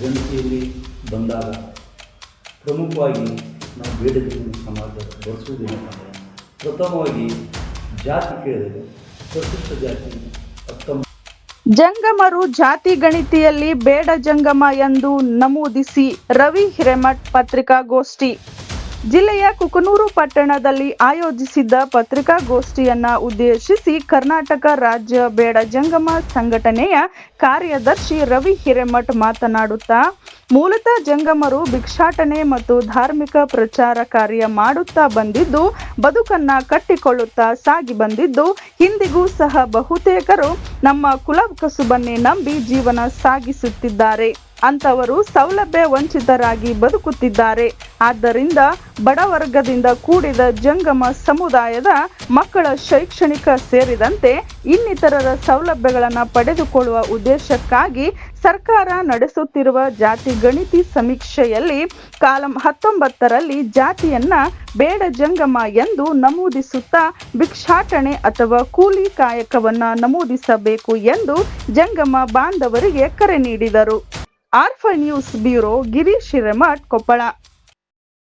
ಗಣತಿಯಲ್ಲಿ ಬಂದಾಗ ಪ್ರಮುಖವಾಗಿ ನಾವು ಬೇಡದಿರುವ ಸಮಾಜ ಬಳಸುವುದೇನಪ್ಪ ಅಂದರೆ ಪ್ರಥಮವಾಗಿ ಜಾತಿ ಕೇಳಿದರೆ ಪ್ರಸಿದ್ಧ ಜಾತಿ ಹತ್ತೊಂಬತ್ತು ಜಂಗಮರು ಜಾತಿ ಗಣಿತಿಯಲ್ಲಿ ಬೇಡ ಜಂಗಮ ಎಂದು ನಮೂದಿಸಿ ರವಿ ಹಿರೇಮಠ್ ಪತ್ರಿಕಾಗೋಷ್ಠಿ. ಜಿಲ್ಲೆಯ ಕುಕನೂರು ಪಟ್ಟಣದಲ್ಲಿ ಆಯೋಜಿಸಿದ್ದ ಪತ್ರಿಕಾಗೋಷ್ಠಿಯನ್ನ ಉದ್ದೇಶಿಸಿ ಕರ್ನಾಟಕ ರಾಜ್ಯ ಬೇಡ ಜಂಗಮ ಸಂಘಟನೆಯ ಕಾರ್ಯದರ್ಶಿ ರವಿ ಹಿರೇಮಠ್ ಮಾತನಾಡುತ್ತಾ, ಮೂಲತಃ ಜಂಗಮರು ಭಿಕ್ಷಾಟನೆ ಮತ್ತು ಧಾರ್ಮಿಕ ಪ್ರಚಾರ ಕಾರ್ಯ ಮಾಡುತ್ತಾ ಬಂದಿದ್ದು, ಬದುಕನ್ನ ಕಟ್ಟಿಕೊಳ್ಳುತ್ತಾ ಸಾಗಿ ಬಂದಿದ್ದು, ಇಂದಿಗೂ ಸಹ ಬಹುತೇಕರು ನಮ್ಮ ಕುಲ ಕಸುಬನ್ನೇ ನಂಬಿ ಜೀವನ ಸಾಗಿಸುತ್ತಿದ್ದಾರೆ. ಅಂತವರು ಸೌಲಭ್ಯ ವಂಚಿತರಾಗಿ ಬದುಕುತ್ತಿದ್ದಾರೆ. ಆದ್ದರಿಂದ ಬಡವರ್ಗದಿಂದ ಕೂಡಿದ ಜಂಗಮ ಸಮುದಾಯದ ಮಕ್ಕಳ ಶೈಕ್ಷಣಿಕ ಸೇರಿದಂತೆ ಇನ್ನಿತರರ ಸೌಲಭ್ಯಗಳನ್ನು ಪಡೆದುಕೊಳ್ಳುವ ಉದ್ದೇಶಕ್ಕಾಗಿ ಸರ್ಕಾರ ನಡೆಸುತ್ತಿರುವ ಜಾತಿ ಗಣಿತಿ ಸಮೀಕ್ಷೆಯಲ್ಲಿ ಕಾಲಂ ಹತ್ತೊಂಬತ್ತರಲ್ಲಿ ಜಾತಿಯನ್ನ ಬೇಡ ಜಂಗಮ ಎಂದು ನಮೂದಿಸುತ್ತಾ ಭಿಕ್ಷಾಟನೆ ಅಥವಾ ಕೂಲಿ ಕಾಯಕವನ್ನು ನಮೂದಿಸಬೇಕು ಎಂದು ಜಂಗಮ ಬಾಂಧವರಿಗೆ ಕರೆ ನೀಡಿದರು. ಆರ್ಫ ನ್ಯೂಸ್ ಬ್ಯೂರೋ ಗಿರೀಶ್ ಹಿರೇಮಠ್ ಕೊಪ್ಪಳ.